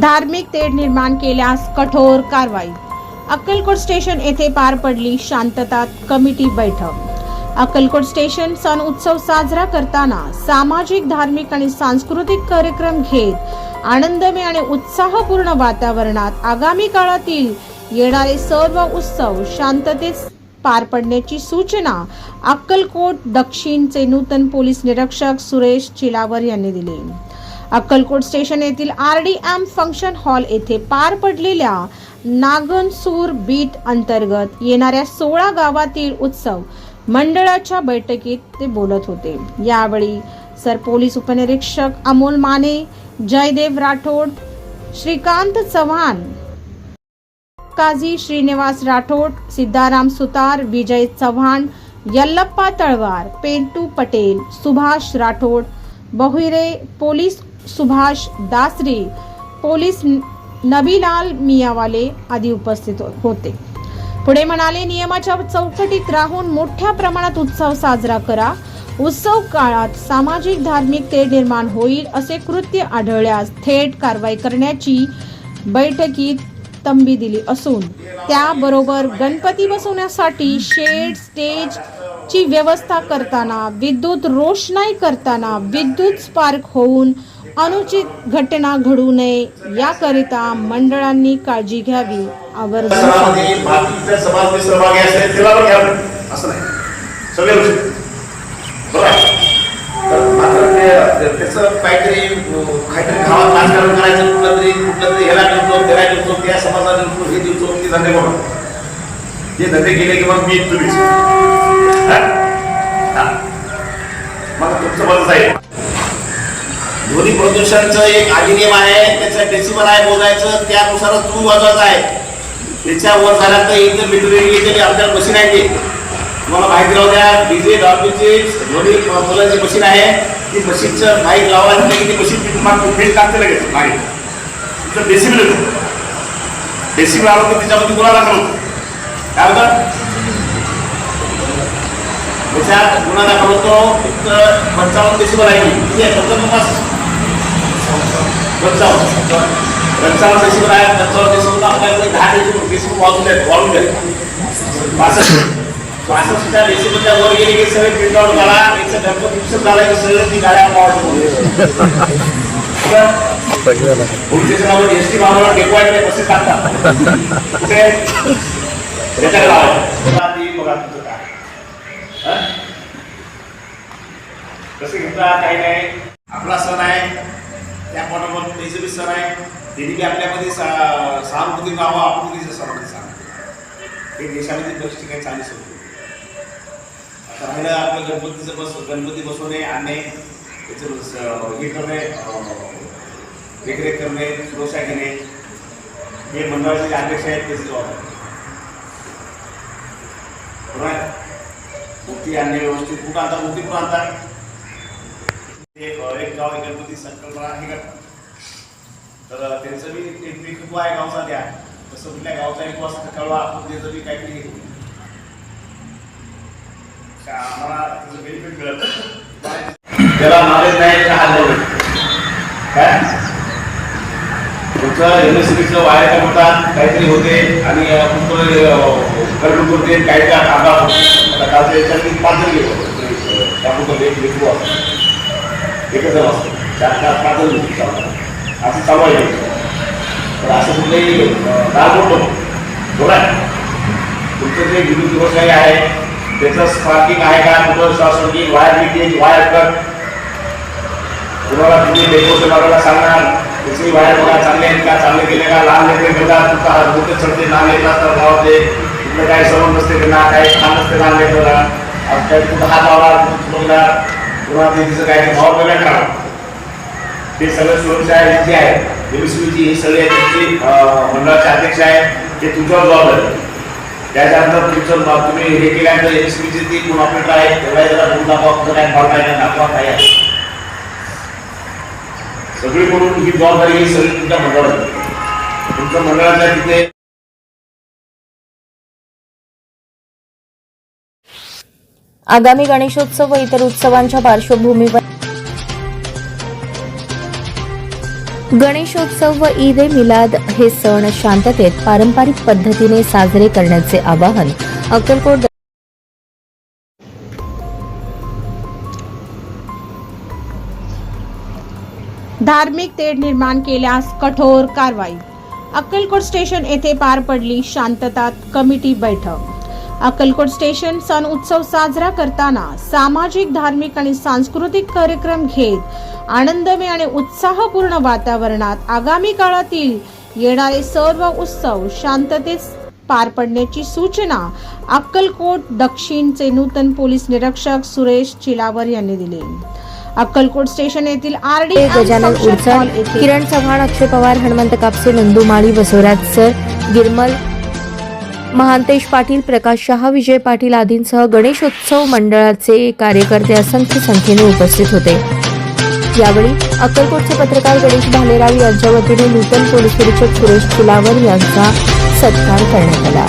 धार्मिक तेढ निर्माण केल्यास कठोर कारवाई. अक्कलकोट स्टेशन येथे पार पडली शांतता कमिटी बैठक. अक्कलकोट स्टेशन सण उत्सव साजरा करताना सामाजिक धार्मिक आणि सांस्कृतिक कार्यक्रम घेत आनंदमय आणि उत्साहपूर्ण वातावरणात आगामी काळातील येणारे सर्व उत्सव शांततेत पार पडण्याची सूचना अक्कलकोट दक्षिणचे नूतन पोलीस निरीक्षक सुरेश चिलावर यांनी दिली. अक्कलकोट स्टेशन येथील R D M function hall येथे पार पडलेल्या नागनसूर बीट अंतर्गत येणाऱ्या सोळा गावातील उत्सव मंडळाच्या बैठकीत ते बोलत होते. यावेळी सर पोलीस उपनिरीक्षक अमोल माने जयदेव राठोड श्रीकांत चव्हाण काझी श्रीनिवास राठोड सिद्धाराम सुतार विजय चव्हाण यल्लप्पा तळवार पेंटू पटेल सुभाष राठोड बहिरे पोलीस सुभाष दासरे पोलीस नबीलाल मियावाले आदी उपस्थित होते. पुढे म्हणाले नियमाच्या चौकटीत राहून मोठ्या प्रमाणात उत्सव साजरा करा. उत्सव काळात सामाजिक धार्मिक ते निर्माण होईल असे कृत्य आढळल्यास थेट कारवाई करण्याची बैठकीत तंबी दिली असून त्याबरोबर गणपती बसवण्यासाठी शेड स्टेज ची व्यवस्था करताना विद्युत रोषणाई करताना विद्युत स्पार्क होऊन अनुचित घटना घडू नये याकरिता मंडळांनी काळजी घ्यावी आवर्जून ते धंदे केले की मग मी तुम्हीच. हा? हा. मग तुमचं मत आहे ध्वनी प्रदूषणचं एक अधिनियम आहे त्याचा डेसिबल आहे बोलायचं त्यानुसार तू वाजवायचं आहे. त्याच्यावर झाला तर एकदम मीटरिंग येते आमच्या मशीन आहे ते. तुम्हाला माहिती राहू द्या डीजे डॉल्बीची ध्वनी बोलायची मशीन आहे. ती मशीनचं माईक लावायला की ती मशीन तुम्हाला फिट टाकते लगेच माईक तुमचं डेसिबल येतो. डेसिबल आलं तर त्याच्यामध्ये गुन्हा दाखल होतो काय होतं? त्याच्यात गुन्हा दाखल होतो फक्त पंचावन्न दिवशी आहे. किती आहे फक्त पन्नास पंचावन्न. पंचावन्न दिवशी आहे पंचावन्न दिवशी आपल्याकडे दहा दिवशी दिवशी वाजून आहेत वाढून आहेत पासष्ट पासष्टच्या डेसिबलच्या वर गेले की सगळे प्रिंट आउट झाला एकशे गणपती उत्सव झाला की सगळे ती गाड्या पोलीस स्टेशनावर एस टी भावाला डेपोआयकडे बसेस टाकतात. त्याच्याकडे बघा तुमचं काय. कसं घेतला काही नाही? आपला सण आहे. त्या पोटावर त्याचं बी सण आहे. त्यांनी बी आपल्यामध्ये सा- सहानुभूती गावा आपुलकीचं सहानुभूती सांग हे देशामध्ये गोष्टी काही चालू शकतो आता राहिलं आपलं गणपतीचं बस गणपती बसवणे आणणे त्याचं हे करणे देखरेख करणे सुरक्षा घेणे. हे मंडळाचे जे अध्यक्ष आहेत त्याची जबाबदारी. बरोबर आहे? मूर्ती आणणे व्यवस्थित. कुठं आता मुक्ती कुठं आणतात. एक एक गाव एक गणपती संकल्पना हे करतात तर त्यांचं मी एक विकल्प आहे गावचा द्या तसं कुठल्या गावचा एक वाजता कळवा आपण त्याचं मी काहीतरी हे आम्हाला त्याचं बेनिफिट मिळत त्याला नॉलेज नाही का हात काय? तुमचं युनिव्हर्सिटीचं वायर काय म्हणतात? काहीतरी होते आणि अं, तुमचं करडून करते काही काय कांदा आता कालच्या याच्यात मी पाच जण गेलो. त्यामुळे एक लेखू असतो एकच जण असतो चार चार असं चालू आहे पण असं कुठलंही राग होतो बरोबर तुमचं जे विद्युत दिवस काही आहे त्याचं स्पार्किंग आहे का कुठं short circuit wire leakage wire cut कुणाला तुम्ही डेकोरेशन वागायला सांगणार त्याची वायर बघा चांगले आहेत का चांगले केले का लहान लेकरे करतात तुमचा हात मोठे चढते लहान लेकर असतात गावातले तिकडे काही सवय नसते त्यांना काही खान नसते लहान लेकरला आज काही कुठं हात लावला कुठं किंवा ते तिचं काही भाव वेगळा ते सगळं सुरक्षा आहे आहे. एमएसपीची ही सगळे तुमची मंडळाचे अध्यक्ष आहेत. ते तुमच्यावर जबाबदारी त्याच्यानंतर तुमचं तुम्ही हे केल्यानंतर एमएसपीची ती कोण ऑपरेटर आहे. तेव्हा जरा बोलून दाखवा कुठं काय भाव नाही दाखवा काय आहे. सगळी म्हणून ही जबाबदारी ही सगळी तुमच्या मंडळावर तुमच्या मंडळाच्या तिथे आगामी गणेशोत्सव व इतर उत्सवांच्या पार्श्वभूमीवर गणेशोत्सव व ईद ए मिलाद हे सण शांततेत पारंपरिक पद्धतीने साजरे करण्याचे आवाहन अक्कलकोट धार्मिक तेढ निर्माण केल्यास कठोर कारवाई. अक्कलकोट स्टेशन येथे पार पडली शांतता कमिटी बैठक. अक्कलकोट स्टेशन सण उत्सव साजरा करताना सामाजिक धार्मिक आणि सांस्कृतिक कार्यक्रम घेत आनंदमय आणि उत्साहपूर्ण वातावरणात आगामी काळातील येणारे सर्व उत्सव शांततेत पार पडण्याची सूचना अक्कलकोट दक्षिणचे नूतन पोलीस निरीक्षक सुरेश चिलावर यांनी दिली. अक्कलकोट स्टेशन येथील R D Gajanan Udchan Kiran Chavan Akshay Pawar Hanumant Kapse Nandu Mali Basavaraj sir Giramal Mahantesh Patil Prakash Shah Vijay Patil आदींसह गणेशोत्सव मंडळाचे कार्यकर्ते असंख्य संख्येने उपस्थित होते. यावेळी अक्कलकोटचे पत्रकार गणेश भालेराव यांच्या वतीने नूतन पोलीस निरीक्षक सुरेश फुलावर यांचा सत्कार करण्यात आला.